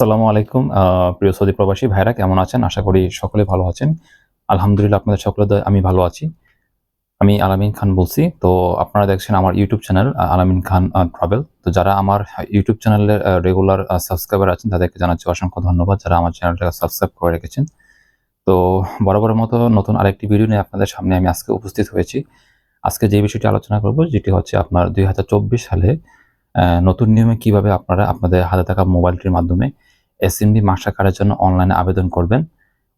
আসসালামু আলাইকুম প্রিয় সৌদি প্রবাসী ভাইরা, কেমন আছেন? আশা করি সকলে ভালো আছেন। আলহামদুলিল্লাহ, আপনাদের সকলে আমি ভালো আছি। আমি আলামিন খান বলছি। তো আপনারা দেখছেন আমার ইউটিউব চ্যানেল আলামিন খান ট্রাভেল তো যারা আমার ইউটিউব চ্যানেলের রেগুলার সাবস্ক্রাইবার আছেন, তাদেরকে জানাচ্ছি অসংখ্য ধন্যবাদ। যারা আমার চ্যানেলটাকে সাবস্ক্রাইব করে রেখেছেন। তো বরাবরের মতো নতুন আরেকটি ভিডিও নিয়ে আপনাদের সামনে আমি আজকে উপস্থিত হয়েছি। আজকে যে বিষয়টি আলোচনা করব, যেটি হচ্ছে আপনার দুই হাজার চব্বিশ সালে নতুন নিয়মে কীভাবে আপনারা, আপনাদের হাতে থাকা মোবাইলটির মাধ্যমে এসএমবি মাস্টার কার্ডের জন্য অনলাইনে আবেদন করবেন।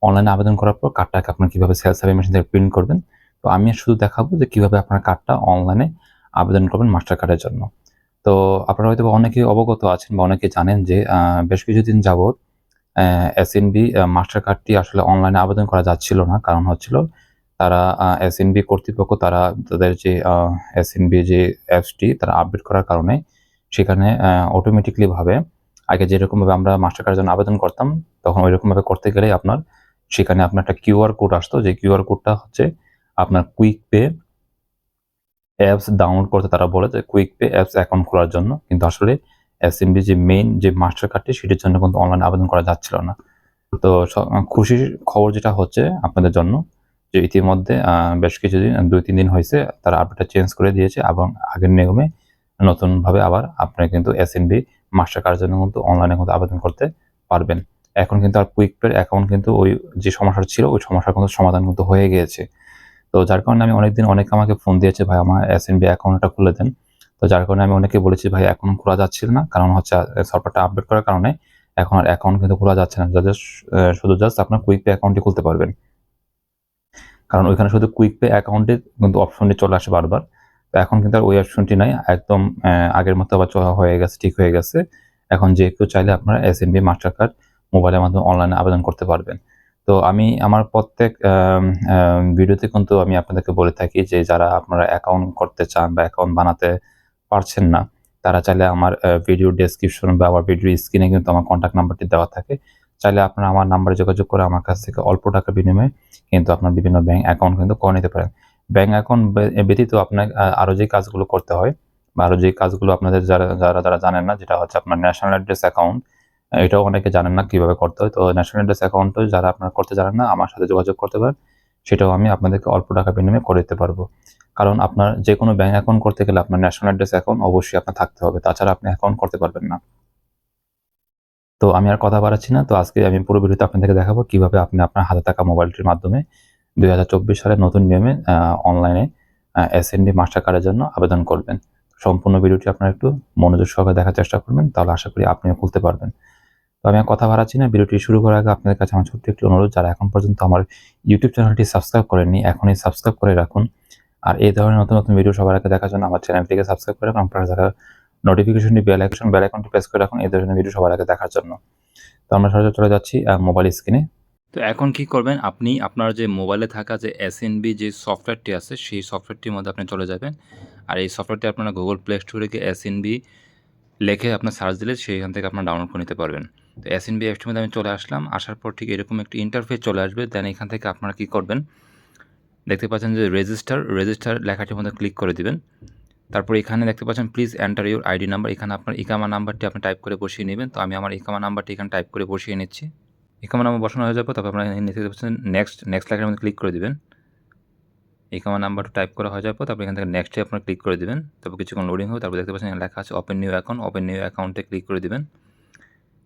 অনলাইনে আবেদন করার পর কার্ডটাকে আপনার কীভাবে সেলস সার্ভে মেশিন থেকে প্রিন্ট করবেন? তো আমি শুধু দেখাবো যে কীভাবে আপনার কার্ডটা অনলাইনে আবেদন করবেন মাস্টার কার্ডের জন্য। তো আপনারা হয়তো অনেকেই অবগত আছেন বা অনেকে জানেন যে বেশ কিছুদিন যাবৎ এসএনবি মাস্টার কার্ডটি আসলে অনলাইনে আবেদন করা যাচ্ছিল না। কারণ হচ্ছিল, তারা এসএনবি কর্তৃপক্ষ তারা তাদের যে এসএনবি যে অ্যাপসটি তারা আপডেট করার কারণে সেখানে অটোমেটিকলি ভাবে আগে যেরকমভাবে আমরা মাস্টার কার্ডের জন্য আবেদন করতাম, তখন ওই রকমভাবে করতে গেলে আপনার সেখানে আপনার একটা কিউআর কোড আসতো। যে কিউআর কোডটা হচ্ছে আপনার কুইক পে অ্যাপস ডাউনলোড করতে তারা বলে যে কুইক পে অ্যাপস অ্যাকাউন্ট খোলার জন্য। কিন্তু আসলে এসএমবি যে মেইন যে মাস্টার কার্ডটি সেটির জন্য কিন্তু অনলাইন আবেদন করা যাচ্ছিল না। তো খুশির খবর যেটা হচ্ছে আপনাদের জন্য, যে ইতিমধ্যে বেশ কিছুদিন, দুই তিন দিন হয়েছে, তারা আপডেটটা চেঞ্জ করে দিয়েছে এবং আগের নিয়মে নতুনভাবে আবার আপনি কিন্তু এসএনবি মাস্টার কার্ডের জন্য কিন্তু অনলাইনে কিন্তু আবেদন করতে পারবেন। এখন কিন্তু আর কুইক পের অ্যাকাউন্ট কিন্তু ওই যে সমস্যা ছিল, ওই সমস্যার কিন্তু সমাধান কিন্তু হয়ে গিয়েছে। তো যার কারণে আমি অনেকদিন অনেকে আমাকে ফোন দিয়েছে, ভাই, আমার এসএনবি অ্যাকাউন্টটা খুলে দেন। তো যার কারণে আমি অনেকে বলেছি, ভাই অ্যাকাউন্ট খোলা যাচ্ছিল না। কারণ হচ্ছে সফটওয়্যারটা আপডেট করার কারণে এখন আর অ্যাকাউন্ট কিন্তু খোলা যাচ্ছে না। জাস্ট শুধু জাস্ট আপনার কুইক পে অ্যাকাউন্টটি খুলতে পারবেন। কারণ ওইখানে শুধু কুইক পে অ্যাকাউন্টে কিন্তু অপশনটি চলে আসে বারবার। তো এখন কিন্তু আর ওই অপশনটি নাই। একদম আগের মতো আবার চলা হয়ে গেছে, ঠিক হয়ে গেছে। এখন যে কেউ চাইলে আপনারা S N B master card মোবাইলের মাধ্যমে অনলাইনে আবেদন করতে পারবেন। তো আমি, আমার প্রত্যেক ভিডিওতে কিন্তু আমি আপনাদেরকে বলে থাকি যে, যারা আপনারা অ্যাকাউন্ট করতে চান বা অ্যাকাউন্ট বানাতে পারছেন না, তারা চাইলে আমার ভিডিও ডেসক্রিপশন বা আমার ভিডিও স্ক্রিনে কিন্তু আমার কন্ট্যাক্ট নাম্বারটি দেওয়া থাকে। চাইলে আপনারা আমার নাম্বারে যোগাযোগ করে আমার কাছ থেকে অল্প টাকার বিনিময়ে কিন্তু আপনার বিভিন্ন ব্যাংক অ্যাকাউন্ট কিন্তু করে নিতে পারেন। ব্যাংক অ্যাকাউন্ট ব্যতীত আপনার আরও আরও যে কাজগুলো করতে হয় বা আরও যে কাজগুলো আপনাদের যারা যারা যারা জানেন না, যেটা হচ্ছে আপনার ন্যাশনাল অ্যাড্রেস অ্যাকাউন্ট এটাও অনেকে জানেন না কীভাবে করতে হয়। তো ন্যাশনাল অ্যাড্রেস অ্যাকাউন্টও যারা আপনারা করতে জানেন না, আমার সাথে যোগাযোগ করতে পারেন, সেটাও আমি আপনাদেরকে অল্প টাকা বিনিময়ে করে দিতে পারব। কারণ আপনার যে কোনো ব্যাংক অ্যাকাউন্ট করতে গেলে আপনার ন্যাশনাল অ্যাড্রেস অ্যাকাউন্ট অবশ্যই আপনার থাকতে হবে, তাছাড়া আপনি অ্যাকাউন্ট করতে পারবেন না। তো আমি আর কথা বাড়াচ্ছি না, তো আজকে আমি পুরো ভিডিওতে আপনাদেরকে দেখাবো কীভাবে আপনি আপনার হাতে থাকা মোবাইলটির মাধ্যমে দুই সালের নতুন নিয়মে অনলাইনে এসএনডি মাস্টার কার্ডের জন্য আবেদন করবেন। সম্পূর্ণ ভিডিওটি আপনারা একটু মনোযোগ সহকারে দেখার চেষ্টা করবেন, তাহলে আশা করি আপনিও খুলতে পারবেন। তো আমি কথা বাড়াচ্ছি না, ভিডিওটি শুরু করার আগে আপনাদের কাছে আমার ছোট্ট একটি অনুরোধ, যারা এখন পর্যন্ত আমার ইউটিউব চ্যানেলটি সাবস্ক্রাইব করেননি, এখনই সাবস্ক্রাইব করে রাখুন। আর এই ধরনের নতুন নতুন ভিডিও সবার আগে দেখার জন্য আমার চ্যানেলটিকে সাবস্ক্রাইব করে রাখুন, আপনারা যারা নোটিফিকেশনটি বেল আইকন বেল আইকনটি প্রেস করে রাখুন, এই ধরনের ভিডিও সবার আগে দেখার জন্য। তো আমরা সরাসরি চলে যাচ্ছি মোবাইল স্ক্রিনে তো এখন কি করবেন? আপনি আপনার যে মোবাইলে থাকা যে এসএনবি যে সফটওয়্যারটি আছে, সেই সফটওয়্যারটির মধ্যে আপনি চলে যাবেন। আর এই সফটওয়্যারটি আপনারা গুগল প্লে স্টোরে গিয়ে এসএনবি লেখে আপনার সার্চ দিলে সেইখান থেকে আপনার ডাউনলোড করে নিতে পারবেন। তো এসএনবি অ্যাপসটির মধ্যে আমি চলে আসলাম। আসার পর ঠিক এরকম একটি ইন্টারফেস চলে আসবে। দেন এখান থেকে আপনারা কি করবেন? দেখতে পাচ্ছেন যে রেজিস্টার রেজিস্টার লেখাটির মধ্যে ক্লিক করে দিবেন। তারপর এখানে দেখতে পাচ্ছেন please enter your ID number এখানে আপনার ইকামা নাম্বারটি আপনি টাইপ করে বসিয়ে নেবেন। তো আমি আমার ইকামা নাম্বারটি এখানে টাইপ করে বসিয়ে নিচ্ছি। ইকামা নাম্বার বসানো হয়ে যাবে তবে আপনারা দেখতে পাচ্ছেন নেক্সট নেক্সট লেখার মধ্যে ক্লিক করে দিবেন। ইকামা নাম্বারটা টাইপ করা হয়ে যাবে তারপর এখান থেকে নেক্সটে আপনারা ক্লিক করে দিবেন। তারপর কিছুক্ষণ লোডিং হবে তারপর দেখতে পাচ্ছেন লেখা আছে open new account open new অ্যাকাউন্টে ক্লিক করে দেবেন।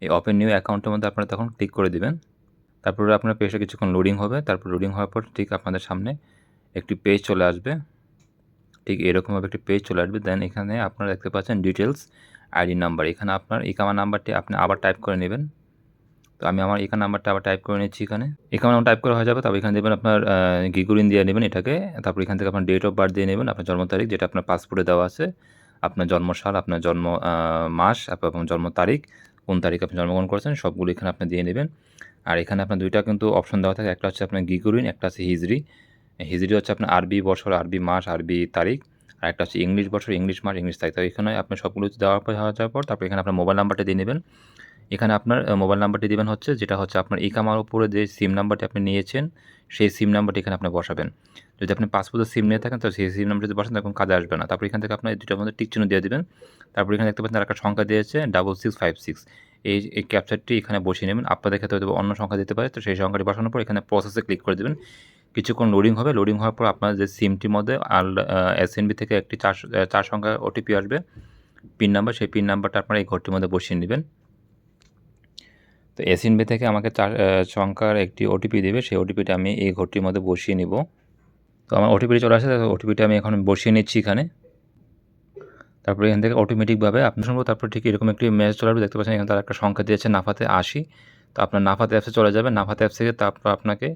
এই ওপেন নিউ অ্যাকাউন্টের মধ্যে আপনারা তখন ক্লিক করে দিবেন। তারপরে আপনার পেজটা কিছুক্ষণ লোডিং হবে, তারপর লোডিং হওয়ার পর ঠিক আপনাদের সামনে একটি পেজ চলে আসবে। ঠিক এরকমভাবে একটি পেজ চলে আসবে দেন এখানে আপনারা দেখতে পাচ্ছেন ডিটেলস আইডি নাম্বার এখানে আপনার ইকামা নাম্বারটি আপনি আবার টাইপ করে নেবেন। তো আমি আমার এখানে নাম্বারটা আবার টাইপ করে নিচ্ছি এখানে। এখানে নাম্বার টাইপ করা হয়ে যাবে তারপর এখানে দেবেন আপনার গিগুরিন দিয়ে নেবেন এটাকে। তারপর এখান থেকে আপনার ডেট অফ বার্থ দিয়ে নেবেন, আপনার জন্ম তারিখ, যেটা আপনার পাসপোর্টে দেওয়া আছে, আপনার জন্মসাল, আপনার জন্ম মাস এবং জন্ম তারিখ, কোন তারিখ আপনি জন্মগ্রহণ করেছেন, সবগুলো এখানে আপনি দিয়ে নেবেন। আর এখানে আপনার দুইটা কিন্তু অপশন দেওয়া থাকে, একটা হচ্ছে আপনার গিগুরিন একটা আছে হিজরি। হিজরি হচ্ছে আপনার আরবি বছর, আরবি মাস, আরবি তারিখ, আর একটা হচ্ছে ইংলিশ বছর, ইংলিশ মাস, ইংলিশ তারিখ। তো এখানে আপনি সবগুলো দেওয়ার পর হওয়া যাওয়ার পর, তারপর এখানে আপনার মোবাইল নাম্বারটা দিয়ে নেবেন। এখানে আপনার মোবাইল নাম্বারটি দিবেন হচ্ছে, যেটা হচ্ছে আপনার ইকামার উপরে যে সিম নাম্বারটি আপনি নিয়েছেন, সেই সিম নাম্বারটি এখানে আপনি বসাবেন। যদি আপনি পাসপোর্টের সিম নিয়ে থাকেন, তাহলে সেই সিম নাম্বার যদি বসান, তখন কাজে আসবে না। তারপর এখান থেকে আপনার দুটোর মধ্যে টিক চিহ্ন দিয়ে দেবেন। তারপর এখানে দেখতে পাচ্ছেন আর একটা সংখ্যা দিয়েছে ডাবল সিক্স ফাইভ সিক্স এই এই ক্যাপচারটি এখানে বসিয়ে নেবেন। আপনাদের ক্ষেত্রে হয়তো অন্য সংখ্যা দিতে পারে, তো সেই সংখ্যাটি বসানোর পর এখানে প্রসেসে ক্লিক করে দেবেন। কিছুক্ষণ লোডিং হবে। লোডিং হওয়ার পর আপনার যে সিমটির মধ্যে আল এসএনবি থেকে একটি চার চার সংখ্যা ওটিপি আসবে। পিন নাম্বার সেই পিন নাম্বারটা আপনারা এই ঘরটির মধ্যে বসিয়ে নেবেন। তো এসএনবি থেকে আমাকে চার সংখ্যার একটি ওটিপি দেবে, সেই ওটিপিটা আমি এই ঘরটির মধ্যে বসিয়ে নিব। তো আমার ওটিপিটি চলে আসে ওটিপিটা আমি এখন বসিয়ে নিচ্ছি এখানে। তারপরে এখান থেকে অটোমেটিকভাবে আপনার সম্ভব তারপর ঠিক এরকম একটি মেসেজ চলে আসবে, দেখতে পাচ্ছেন এখানে তার একটা সংখ্যা দিয়েছে, নাফাতে আশি। তো আপনার নাফাতে অ্যাপসে চলে যাবে, নাফাতে অ্যাপস থেকে তারপর আপনাকে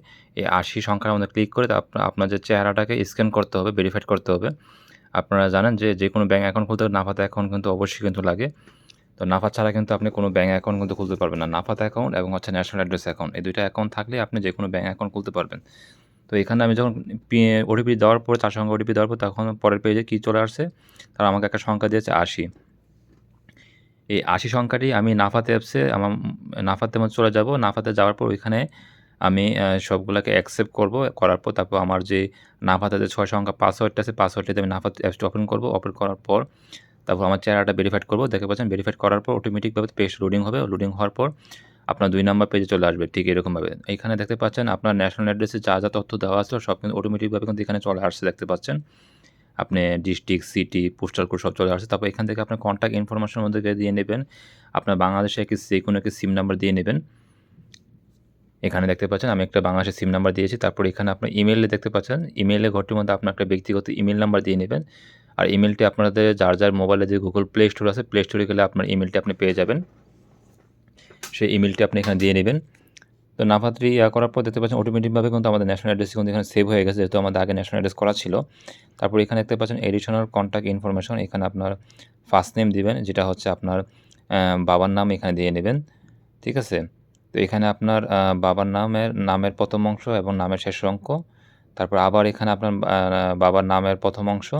এই আশি সংখ্যার মধ্যে ক্লিক করে তারপর আপনার যে চেহারাটাকে স্ক্যান করতে হবে ভেরিফাইড করতে হবে। আপনারা জানেন যে যে কোনো ব্যাঙ্ক অ্যাকাউন্ট খুলতে হবে নাফাতে অ্যাকাউন্ট কিন্তু অবশ্যই কিন্তু লাগে। তো নাফা ছাড়া কিন্তু আপনি কোনো ব্যাঙ্ক অ্যাকাউন্ট কিন্তু খুলতে পারবেন না। নাফাত অ্যাকাউন্ট এবং হচ্ছে ন্যাশনাল অ্যাড্রেস অ্যাকাউন্ট এই দুইটা অ্যাকাউন্ট থাকলে আপনি যে কোনো ব্যাঙ্ক অ্যাকাউন্ট খুলতে পারবেন। তো এখানে আমি যখন ওটিপি দেওয়ার পরে তার সঙ্গে ওটিপি দেওয়ার পর, তখন পরের পেজে কী চলে আসছে তারা আমাকে একটা সংখ্যা দিয়েছে আশি। এই আশি সংখ্যাটি আমি নাফাতে অ্যাপসে আমার নাফাতে মধ্যে চলে যাব। নাফাতে যাওয়ার পর ওইখানে আমি সবগুলোকে অ্যাকসেপ্ট করব। করার পর তারপর আমার যে নাফাতে যে ছয় সংখ্যা পাসওয়ার্ডটা আছে পাসওয়ার্ডটাতে আমি নাফাত অ্যাপসটা ওপেন করব। ওপেন করার পর তারপর আমার চেহারাটা ভেরিফাইড করব। দেখতে পাচ্ছেন ভেরিফাইড করার পর অটোমেটিকভাবে পেজ লোডিং হবে। লোডিং হওয়ার পর আপনার দুই নাম্বার পেজে চলে আসবে, ঠিক এরকমভাবে। এখানে দেখতে পাচ্ছেন, আপনার ন্যাশনাল অ্যাড্রেসে যা যা তথ্য দেওয়া আছে, সব কিন্তু অটোমেটিকভাবে কিন্তু এখানে চলে আসছে, দেখতে পাচ্ছেন। আপনি ডিস্ট্রিক্ট সিটি পোস্টাল কোড সব চলে আসছে। তারপর এখান থেকে আপনার কন্ট্যাক্ট ইনফরমেশনের মধ্যে দিয়ে নেবেন। আপনার বাংলাদেশে একটি যে কোনো একটি সিম নাম্বার দিয়ে নেবেন। এখানে দেখতে পাচ্ছেন, আমি একটা বাংলাদেশের সিম নাম্বার দিয়েছি। তারপর এখানে আপনার ইমেলে দেখতে পাচ্ছেন ইমেলে ঘরটির মধ্যে আপনার একটা ব্যক্তিগত ইমেল নাম্বার দিয়ে নেবেন। আর ইমেলটি আপনাদের যার যার মোবাইলে যে গুগল প্লে স্টোর আছে প্লে স্টোরে গেলে আপনার ইমেলটি আপনি পেয়ে যাবেন। সেই ইমেলটি আপনি এখানে দিয়ে নেবেন। তো নাফাত্রি ইয়া করার পর দেখতে পাচ্ছেন অটোমেটিকভাবে কিন্তু আমাদের ন্যাশনাল অ্যাড্রেস কিন্তু এখানে সেভ হয়ে গেছে, যেহেতু আমাদের আগে ন্যাশনাল অ্যাড্রেস করা ছিল। তারপর এখানে দেখতে পাচ্ছেন এডিশনাল কন্ট্যাক্ট ইনফরমেশন এখানে আপনার ফার্স্ট নেম দিবেন, যেটা হচ্ছে আপনার বাবার নাম এখানে দিয়ে নেবেন। ঠিক আছে? তো এখানে আপনার বাবার নামের নামের প্রথম অংশ এবং নামের শেষ অঙ্ক। তারপর আবার এখানে আপনার বাবার নামের প্রথম অংশ।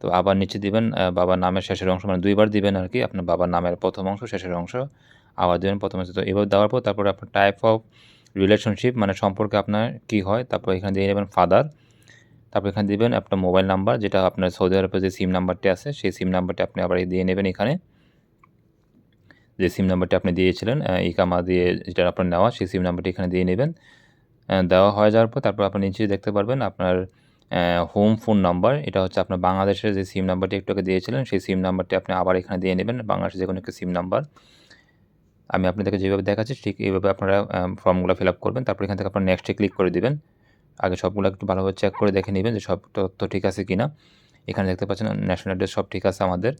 তো আবার নিচে দিবেন বাবার নামের শেষের অংশ মানে দুইবার দিবেন আর কি আপনার বাবার নামের প্রথম অংশ, শেষের অংশ, আবার দেবেন প্রথম অংশ। তো এবার দেওয়ার পর তারপর আপনার টাইপ অফ রিলেশনশিপ মানে সম্পর্কে আপনার কি হয়, তারপর এখানে দিয়ে নেবেন ফাদার তারপর এখানে দিবেন আপনার মোবাইল নাম্বার যেটা আপনার সৌদি আরবের যে সিম নাম্বারটি আছে, সেই সিম নাম্বারটি আপনি আবার দিয়ে নেবেন এখানে। যে সিম নাম্বারটি আপনি দিয়েছিলেন ইকামা দিয়ে যেটা আপনার নেওয়া, সেই সিম নাম্বারটি এখানে দিয়ে নেবেন। দেওয়া হয়ে যাওয়ার পর তারপর আপনি নিচে দেখতে পারবেন আপনার হোম ফোন নাম্বার এটা হচ্ছে আপনার বাংলাদেশের যে সিম নাম্বারটি একটু দিয়েছিলেন, সেই সিম নাম্বারটি আপনি আবার এখানে দিয়ে নেবেন, বাংলাদেশের যে কোনো একটা সিম নাম্বার আমি আপনাদেরকে যেভাবে দেখাচ্ছি, ঠিক এইভাবে আপনারা ফর্মগুলো ফিল আপ করবেন, তারপর এখান থেকে আপনার নেক্সটে ক্লিক করে দিবেন। আগে সবগুলো একটু ভালোভাবে চেক করে দেখে নেবেন যে সব তথ্য ঠিক আছে কি না এখানে দেখতে পাচ্ছেন ন্যাশনাল অ্যাড্রেস সব ঠিক আছে আমাদের।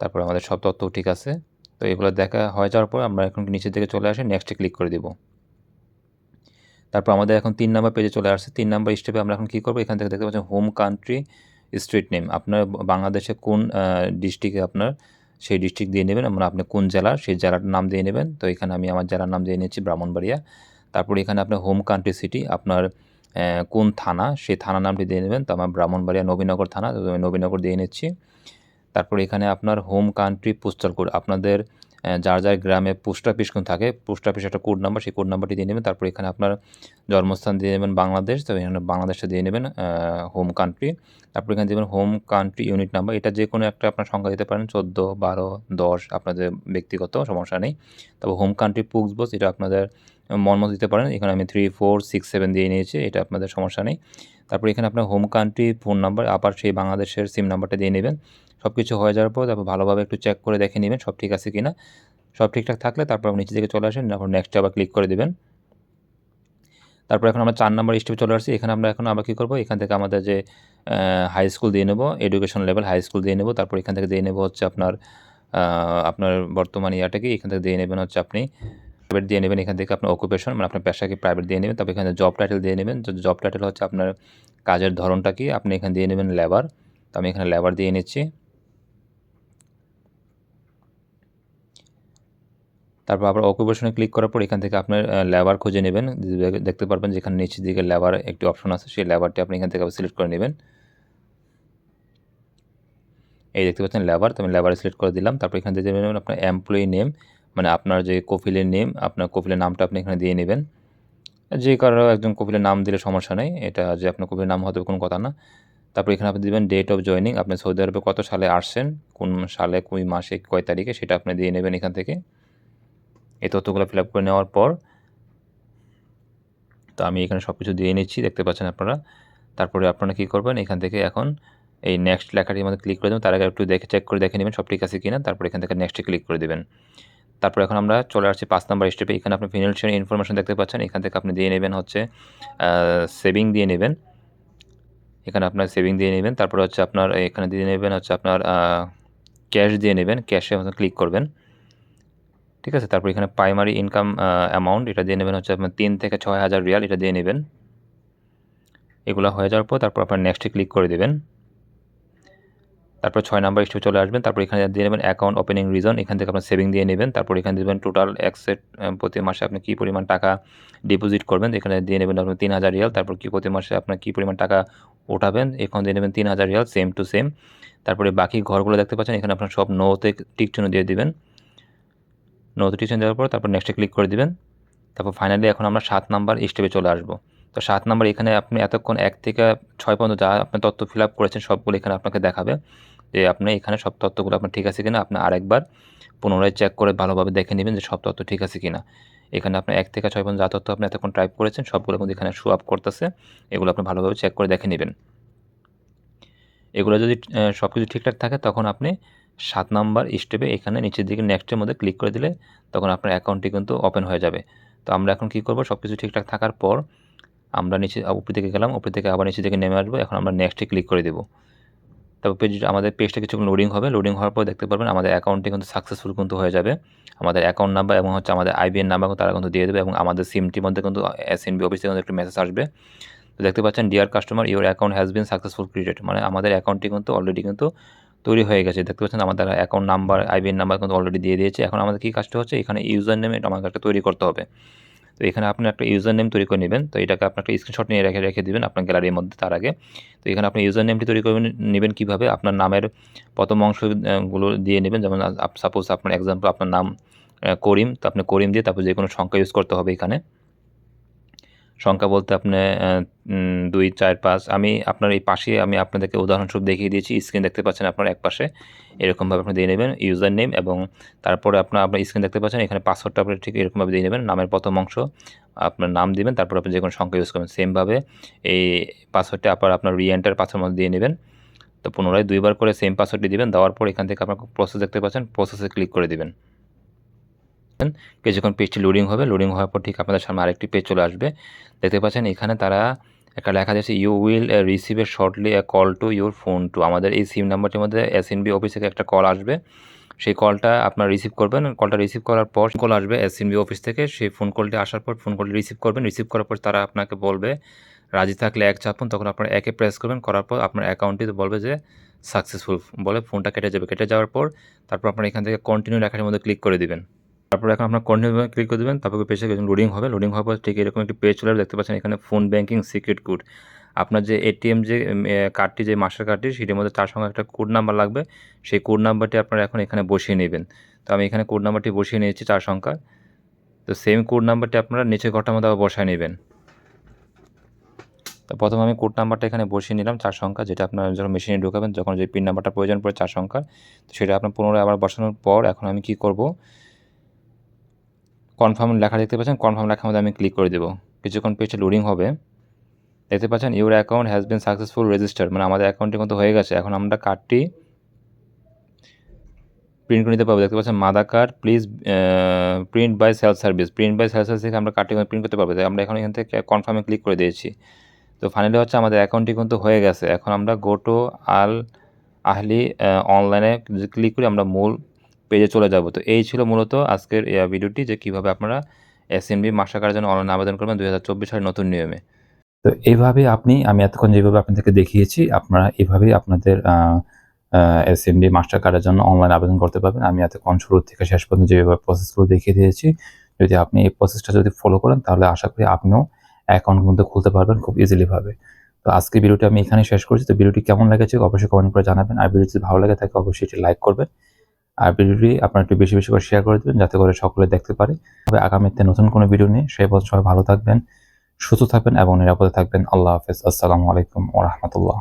তারপর আমাদের সব তথ্য ঠিক আছে। তো এগুলো দেখা হয়ে যাওয়ার পর আমরা এখন নিচের দিকে চলে আসি নেক্সটে ক্লিক করে দেবো। তারপর আমাদের এখন তিন নাম্বার পেজে চলে আসছে। তিন নাম্বার স্টেপে আমরা এখন কী করব? এখান থেকে দেখতে পাচ্ছেন হোম কান্ট্রি স্ট্রিট নেম আপনার বাংলাদেশে কোন ডিস্ট্রিক্টে আপনার সেই ডিস্ট্রিক্ট দিয়ে নেবেন? আমরা আপনি কোন জেলা, সেই জেলার নাম দিয়ে নেবেন। তো এখানে আমি আমার জেলার নাম দিয়ে নিয়েছি ব্রাহ্মণবাড়িয়া। তারপরে এখানে আপনার হোম কান্ট্রি সিটি আপনার কোন থানা, সেই থানা নামটি দিয়ে নেবেন। তো আমার ব্রাহ্মণবাড়িয়া নবীনগর থানা, তো আমি নবীনগর দিয়ে নিচ্ছি। তারপর এখানে আপনার হোম কান্ট্রি পোস্টাল কোড আপনাদের যার যার গ্রামে পোস্ট অফিস কোন থাকে, পোস্ট অফিস একটা কোড নাম্বার সেই কোড নাম্বারটি দিয়ে নেবেন। তারপর এখানে আপনার জন্মস্থান দিয়ে নেবেন বাংলাদেশ, তো এখানে বাংলাদেশটা দিয়ে নেবেন হোম কান্ট্রি তারপর এখানে দেবেন হোম কান্ট্রি ইউনিট নাম্বার এটা যে কোনো একটা আপনার সংখ্যা দিতে পারেন, চোদ্দ, বারো, দশ, আপনাদের ব্যক্তিগত সমস্যা নেই। তারপর হোম কান্ট্রি পুক্স বস এটা আপনাদের মন মতো দিতে পারেন। এখানে আমি থ্রি ফোর সিক্স সেভেন দিয়ে নিয়েছি, এটা আপনাদের সমস্যা নেই। তারপর এখানে আপনার হোম কান্ট্রি ফোন নাম্বার আবার সেই বাংলাদেশের সিম নাম্বারটা দিয়ে নেবেন। সব কিছু হয়ে যাওয়ার পর তারপর ভালোভাবে একটু চেক করে দেখে নেবেন সব ঠিক আছে কি না সব ঠিকঠাক থাকলে তারপর নিচে থেকে চলে আসেন, তারপর নেক্সটে আবার ক্লিক করে দেবেন। তারপর এখন আমরা চার নাম্বার স্টেপে চলে আসছি। এখানে আমরা এখন আবার কী করব? এখান থেকে আমাদের যে হাই স্কুল দিয়ে নেব এডুকেশন লেভেল হাই স্কুল দিয়ে নেব। তারপর এখান থেকে দিয়ে নেব হচ্ছে আপনার আপনার বর্তমান ইয়াটা কি এখান থেকে দিয়ে নেবেন হচ্ছে আপনি প্রাইভেট দিয়ে নেবেন, এখান থেকে আপনার অকুপেশন মানে আপনার পেশাকে প্রাইভেট দিয়ে নেবেন, তারপর এখানে জব টাইটেল দিয়ে নেবেন। জব টাইটেল হচ্ছে আপনার কাজের ধরনটা কি? আপনি এখানে দিয়ে নেবেন লেবার তো আমি এখানে লেবার দিয়ে নিচ্ছি। তারপর আবার অকুপেশনে ক্লিক করার পর এখান থেকে আপনার লেবার খুঁজে নেবেন। দেখতে পারবেন যেখানে নিচের দিকে লেবার একটি অপশন আছে, সেই লেবারটি আপনি এখান থেকে আবার সিলেক্ট করে নেবেন। এই দেখতে পাচ্ছেন লেবার তো আমি লেবার সিলেক্ট করে দিলাম। তারপর এখান থেকে নেবেন আপনার এমপ্লয়ি নেম মানে আপনার যে কফিলের নেম আপনার কফিলের নামটা আপনি এখানে দিয়ে নেবেন। যে কারও একজন কপিলের নাম দিলে সমস্যা নেই। এটা যে আপনার কপিলের নাম হতে কোনো কথা না। তারপর এখানে আপনি দেবেন ডেট অফ জয়নিং আপনি সৌদি আরবে কত সালে আসছেন, কোন সালে কোন মাসে, কয় তারিখে, সেটা আপনি দিয়ে নেবেন এখান থেকে। এই তথ্যগুলো ফিল আপ করে নেওয়ার পর, তো আমি এখানে সব কিছু দিয়ে নিচ্ছি, দেখতে পাচ্ছেন আপনারা। তারপরে আপনারা কী করবেন, এখান থেকে এখন এই নেক্সট লেখাটির মধ্যে ক্লিক করে দেবেন। তার আগে একটু দেখে চেক করে দেখে নেবেন সব ঠিক আছে কিনা। তারপর এখান থেকে নেক্সটে ক্লিক করে দেবেন। তারপর এখন আমরা চলে আসছি পাঁচ নাম্বার স্টেপে এখানে আপনি ফিনান্সিয়াল ইনফরমেশন দেখতে পাচ্ছেন। এখান থেকে আপনি দিয়ে নেবেন হচ্ছে সেভিং দিয়ে নেবেন। এখানে আপনার সেভিং দিয়ে নেবেন। তারপরে হচ্ছে আপনার, এখানে দিয়ে নেবেন হচ্ছে আপনার ক্যাশ দিয়ে নেবেন। ক্যাশে ক্লিক করবেন। ঠিক আছে? তারপর এখানে প্রাইমারি ইনকাম অ্যামাউন্ট এটা দিয়ে নেবেন হচ্ছে আপনার তিন থেকে ছয় হাজার রিয়াল। এটা দিয়ে নেবেন। এগুলো হয়ে যাওয়ার পর তারপর আপনার নেক্সটে ক্লিক করে দেবেন। তারপর ছয় নাম্বার স্টেপ চলে আসবেন, তারপর এখানে দিয়ে নেবেন অ্যাকাউন্ট ওপেনিং রিজন এখান থেকে আপনার সেভিং দিয়ে নেবেন, তারপর এখানে দেবেন টোটাল অ্যাকসেট প্রতি মাসে আপনি কী পরিমাণ টাকা ডিপোজিট করবেন, এখানে দিয়ে নেবেন আপনি তিন হাজার রিয়াল, তারপর কি প্রতি মাসে আপনার কী পরিমাণ টাকা ওঠাবেন, এখানে দিয়ে নেবেন তিন হাজার রিয়াল সেম টু সেম তারপরে বাকি ঘরগুলো দেখতে পাচ্ছেন, এখানে আপনার সব নোতে টিক চিহ্ন দিয়ে দেবেন। নোতে টিক চিহ্ন দেওয়ার পর তারপর নেক্সটে ক্লিক করে দিবেন। তারপর ফাইনালি এখন আমরা সাত নাম্বার স্টেপে চলে আসব। তো সাত নম্বর এখানে আপনি এতক্ষণ এক থেকে ছয় পর্যন্ত যা আপনি তথ্য ফিল আপ করেছেন সবগুলো এখানে আপনাকে দেখাবে যে আপনি এখানে সব তথ্যগুলো আপনার ঠিক আছে কিনা। আপনি আরেকবার পুনরায় চেক করে ভালোভাবে দেখে নেবেন যে সব তথ্য ঠিক আছে কিনা। এখানে আপনি এক থেকে ছয় পর্যন্ত যা তথ্য আপনি এতক্ষণ টাইপ করেছেন সবগুলো কিন্তু এখানে শো আপ করতেছে। এগুলো আপনি ভালোভাবে চেক করে দেখে নেবেন। এগুলো যদি সব কিছু ঠিকঠাক থাকে তখন আপনি সাত নাম্বার স্টেপে এখানে নিচের দিকে নেক্সটের মধ্যে ক্লিক করে দিলে তখন আপনার অ্যাকাউন্টটি কিন্তু ওপেন হয়ে যাবে। তো আমরা এখন কী করব? সব কিছু ঠিকঠাক থাকার পর আমরা নিচে, উপর থেকে গেলাম, উপর থেকে আবার নিচে থেকে নেমে আসব। এখন আমরা নেক্সটে ক্লিক করে দেবো। তারপর পেজ আমাদের পেজটা কিছুক্ষণ লোডিং হবে। লোডিং হওয়ার পর দেখতে পারবেন আমাদের অ্যাকাউন্টটি কিন্তু সাকসেসফুল কিন্তু হয়ে যাবে। আমাদের অ্যাকাউন্ট নাম্বার এবং হচ্ছে আমাদের আইবিএন নাম্বার তারা কিন্তু দিয়ে দেবে এবং আমাদের সিমটির মধ্যে কিন্তু এস এনবি অফিস থেকে একটি মেসেজ আসবে। তো দেখতে পাচ্ছেন dear customer your account has been successful created মানে আমাদের অ্যাকাউন্টটি কিন্তু অলরেডি কিন্তু তৈরি হয়ে গেছে। দেখতে পাচ্ছেন, আমাদের অ্যাকাউন্ট নাম্বার আইবিএন নাম্বার কিন্তু অলরেডি দিয়ে দিয়েছে। এখন আমাদের কী কাজটা হচ্ছে, এখানে ইউজার নেম এটা একটা তৈরি করতে হবে। তো এখানে আপনি একটা ইউজার নেম তৈরি করে নেবেন। তো এটাকে আপনার একটা স্ক্রিনশট নিয়ে রেখে রেখে দেবেন আপনার গ্যালারির মধ্যে তার আগে। তো এখানে আপনি ইউজার নেমটি তৈরি করে নেবেন কীভাবে? আপনার নামের প্রথম অংশগুলো দিয়ে নেবেন। যেমন সাপোজ আপনার এক্সাম্পল আপনার নাম করিম। তো আপনি করিম দিয়ে তারপর যে কোনো সংখ্যা ইউজ করতে হবে এখানে। সংখ্যা বলতে আপনি দুই, চার, পাঁচ। আমি আপনার এই পাশে আমি আপনাদেরকে উদাহরণস্বরূপ দেখিয়ে দিয়েছি। স্ক্রিন দেখতে পাচ্ছেন আপনার এক পাশে। এরকমভাবে আপনি দিয়ে নেবেন ইউজার নেম এবং তারপরে আপনার আপনার স্ক্রিন দেখতে পাচ্ছেন এখানে পাসওয়ার্ডটা আপনি ঠিক এরকমভাবে দিয়ে নেবেন। নামের প্রথম অংশ আপনার নাম দিবেন, তারপর আপনি যে কোনো সংখ্যা ইউজ করবেন। সেমভাবে এই পাসওয়ার্ডটা আপনার আপনার রিএন্টার পাসওয়ার্ড মধ্যে দিয়ে নেবেন। তো পুনরায় দুইবার করে সেম পাসওয়ার্ডটি দিবেন। দেওয়ার পর এখান থেকে আপনার প্রসেস দেখতে পাচ্ছেন। প্রসেসে ক্লিক করে দিবেন। কিছুক্ষণ পেজটি লোডিং হবে লোডিং হওয়ার পর ঠিক আপনাদের সামনে আরেকটি পেজ চলে আসবে। দেখতে পাচ্ছেন এখানে তারা একটা লেখা যাচ্ছে you will receive a shortly a call to your phone two আমাদের এই সিম নাম্বারটির মধ্যে এস এন বি অফিস থেকে একটা কল আসবে। সেই কলটা আপনার রিসিভ করবেন। কলটা রিসিভ করার পর কল আসবে এস এন বি অফিস থেকে। সেই ফোন কলটি আসার পর ফোন কলটি রিসিভ করবেন। রিসিভ করার পর তারা আপনাকে বলবে, রাজি থাকলে এক চাপুন তখন আপনার একে প্রেস করবেন। করার পর আপনার অ্যাকাউন্টটি বলবে যে সাকসেসফুল বলে ফোনটা কেটে যাবে। কেটে যাওয়ার পর তারপর আপনার এখান থেকে কন্টিনিউ লেখার মধ্যে ক্লিক করে দিবেন। তারপর এখন আপনার কন্টিনিউ ক্লিক করে দেবেন, তারপর পেজে লোডিং হবে লোডিং হওয়ার পর ঠিক এরকম একটি পেজ চলে দেখতে পাচ্ছেন এখানে ফোন ব্যাঙ্কিং সিক্রেট কোড আপনার যে এটিএম যে কার্ডটি যে মাস্টার কার্ডটি সেটির মধ্যে তার সঙ্গে একটা কোড নাম্বার লাগবে। সেই কোড নাম্বারটি আপনারা এখন এখানে বসিয়ে নেবেন। তো আমি এখানে কোড নাম্বারটি বসিয়ে নিয়েছি চার সংখ্যা। তো সেম কোড নাম্বারটি আপনারা নিচে ঘরটার মধ্যে আবার বসায় নেবেন। তো প্রথমে আমি কোড নাম্বারটা এখানে বসিয়ে নিলাম চার সংখ্যা, যেটা আপনার যখন মেশিনে ঢোকাবেন, যখন যে পিন নাম্বারটা প্রয়োজন পড়ে চার সংখ্যা, তো সেটা আপনার পুনরায় আবার বসানোর পর এখন আমি কি করব? কনফার্ম লেখা দেখতে পাচ্ছেন কনফার্ম লেখার মধ্যে আমি ক্লিক করে দেবো। কিছুক্ষণ পেজটা লোডিং হবে। দেখতে পাচ্ছেন your account has been successful register মানে আমাদের অ্যাকাউন্টের মতো হয়ে গেছে। এখন আমরা কার্ডটি প্রিন্ট করে নিতে পারব। দেখতে পাচ্ছেন mother card please print by self service print by self service থেকে আমরা কার্ডটি প্রিন্ট করতে পারব। আমরা এখন এখান থেকে কনফার্মে ক্লিক করে দিয়েছি। তো ফাইনালি হচ্ছে আমাদের অ্যাকাউন্টটি কিন্তু হয়ে গেছে। এখন আমরা গোটো আল আহলি অনলাইনে ক্লিক করি, আমরা মূল পেজে চলে যাব। তো এই ছিল মূলত আজকের ভিডিওটি যে কীভাবে আপনারা এস এন বি মাস্টার কার্ডের জন্য অনলাইন আবেদন করবেন দুই হাজার চব্বিশ সালের নতুন নিয়মে। তো এইভাবে আপনি, আমি এতক্ষণ যেভাবে আপনাদেরকে দেখিয়েছি, আপনারা এইভাবেই আপনাদের এস এম বি মাস্টার কার্ডের জন্য অনলাইন আবেদন করতে পারবেন। আমি এতক্ষণ শুরু থেকে শেষ পর্যন্ত যেভাবে প্রসেসগুলো দেখিয়ে দিয়েছি, যদি আপনি এই প্রসেসটা যদি ফলো করেন, তাহলে আশা করি আপনিও অ্যাকাউন্ট কিন্তু খুলতে পারবেন খুব ইজিলি ভাবে তো আজকে ভিডিওটি আমি এখানে শেষ করছি। তো ভিডিওটি কেমন লেগেছে অবশ্যই কমেন্ট করে জানাবেন। আর ভিডিও যদি ভালো লাগে থাকে, অবশ্যই এটি লাইক করবেন। আর ভিডিওটি আপনারা একটু বেশি বেশি করে শেয়ার করে দেবেন, যাতে করে সকলে দেখতে পারে। তবে আগামীতে নতুন কোনো ভিডিও নিয়ে, সেই বছর সবাই ভালো থাকবেন, সুস্থ থাকবেন এবং নিরাপদে থাকবেন। আল্লাহ হাফেজ। আসসালামু আলাইকুম ও রহমতুল্লাহ।